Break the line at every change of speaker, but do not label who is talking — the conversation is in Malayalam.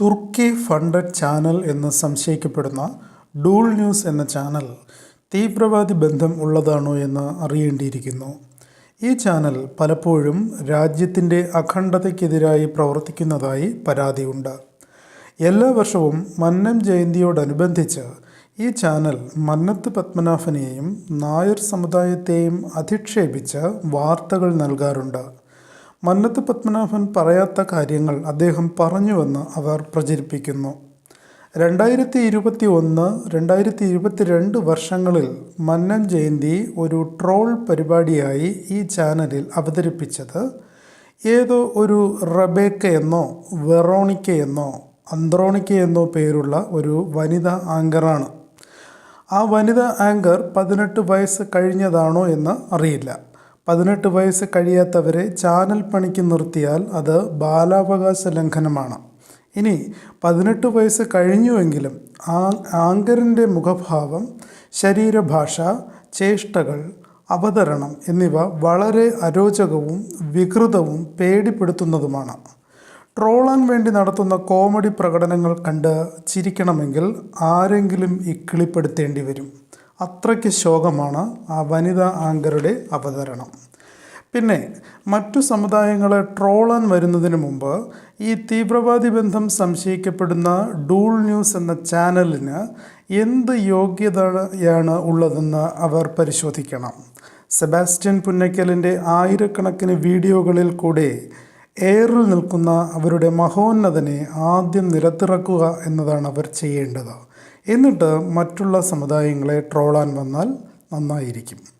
തുർക്കി ഫണ്ടഡ് ചാനൽ എന്ന് സംശയിക്കപ്പെടുന്ന ഡൂൾ ന്യൂസ് എന്ന ചാനൽ തീവ്രവാദി ബന്ധം ഉള്ളതാണോ എന്ന് അറിയേണ്ടിയിരിക്കുന്നു. ഈ ചാനൽ പലപ്പോഴും രാജ്യത്തിന്റെ അഖണ്ഡതയ്ക്കെതിരായി പ്രവർത്തിക്കുന്നതായി പരാതിയുണ്ട്. എല്ലാ വർഷവും മന്നം ജയന്തിയോടനുബന്ധിച്ച് ഈ ചാനൽ മന്നത്ത് പത്മനാഭനെയും നായർ സമുദായത്തെയും അധിക്ഷേപിച്ച് വാർത്തകൾ നൽകാറുണ്ട്. മന്നത്ത് പത്മനാഭൻ പറയാത്ത കാര്യങ്ങൾ അദ്ദേഹം പറഞ്ഞുവെന്ന് അവർ പ്രചരിപ്പിക്കുന്നു. രണ്ടായിരത്തി ഇരുപത്തി ഒന്ന് രണ്ടായിരത്തി ഇരുപത്തിരണ്ട് വർഷങ്ങളിൽ മന്നൻ ജയന്തി ഒരു ട്രോൾ പരിപാടിയായി ഈ ചാനലിൽ അവതരിപ്പിച്ചത് ഏതോ ഒരു റബേക്കയെന്നോ വെറോണിക്കയെന്നോ വെറോണിക്ക എന്നോ അന്ത്രോണിക്ക എന്നോ പേരുള്ള ഒരു വനിതാ ആങ്കറാണ്. ആ വനിതാ ആങ്കർ പതിനെട്ട് വയസ്സ് കഴിഞ്ഞതാണോ എന്ന് അറിയില്ല. പതിനെട്ട് വയസ്സ് കഴിയാത്തവരെ ചാനൽ പണിക്ക് നിർത്തിയാൽ അത് ബാലാവകാശ ലംഘനമാണ്. ഇനി പതിനെട്ട് വയസ്സ് കഴിഞ്ഞുവെങ്കിലും ആ ആങ്കറിന്റെ മുഖഭാവം ശരീരഭാഷ ചേഷ്ടകൾ അവതരണം എന്നിവ വളരെ അരോചകവും വികൃതവും പേടിപ്പെടുത്തുന്നതുമാണ്. ട്രോളാൻ വേണ്ടി നടത്തുന്ന കോമഡി പ്രകടനങ്ങൾ കണ്ട് ചിരിക്കണമെങ്കിൽ ആരെങ്കിലും ഇക്കിളിപ്പെടുത്തേണ്ടി വരും. അത്രയ്ക്ക് ശോകമാണ് ആ വനിതാ ആങ്കറുടെ അവതരണം. പിന്നെ മറ്റു സമുദായങ്ങളെ ട്രോളാൻ വരുന്നതിന് മുമ്പ് ഈ തീവ്രവാദി ബന്ധം സംശയിക്കപ്പെടുന്ന ഡൂൾ ന്യൂസ് എന്ന ചാനലിന് എന്ത് യോഗ്യതയാണ് ഉള്ളതെന്ന് അവർ പരിശോധിക്കണം. സെബാസ്റ്റ്യൻ പുന്നയ്ക്കലിന്റെ ആയിരക്കണക്കിന് വീഡിയോകളിൽ കൂടെ എയറിൽ നിൽക്കുന്ന അവരുടെ മഹോന്നതനെ ആദ്യം നിരത്തിറക്കുക എന്നതാണ് അവർ ചെയ്യേണ്ടത്. എന്നിട്ട് മറ്റുള്ള സമുദായങ്ങളെ ട്രോളാൻ വന്നാൽ നന്നായിരിക്കും.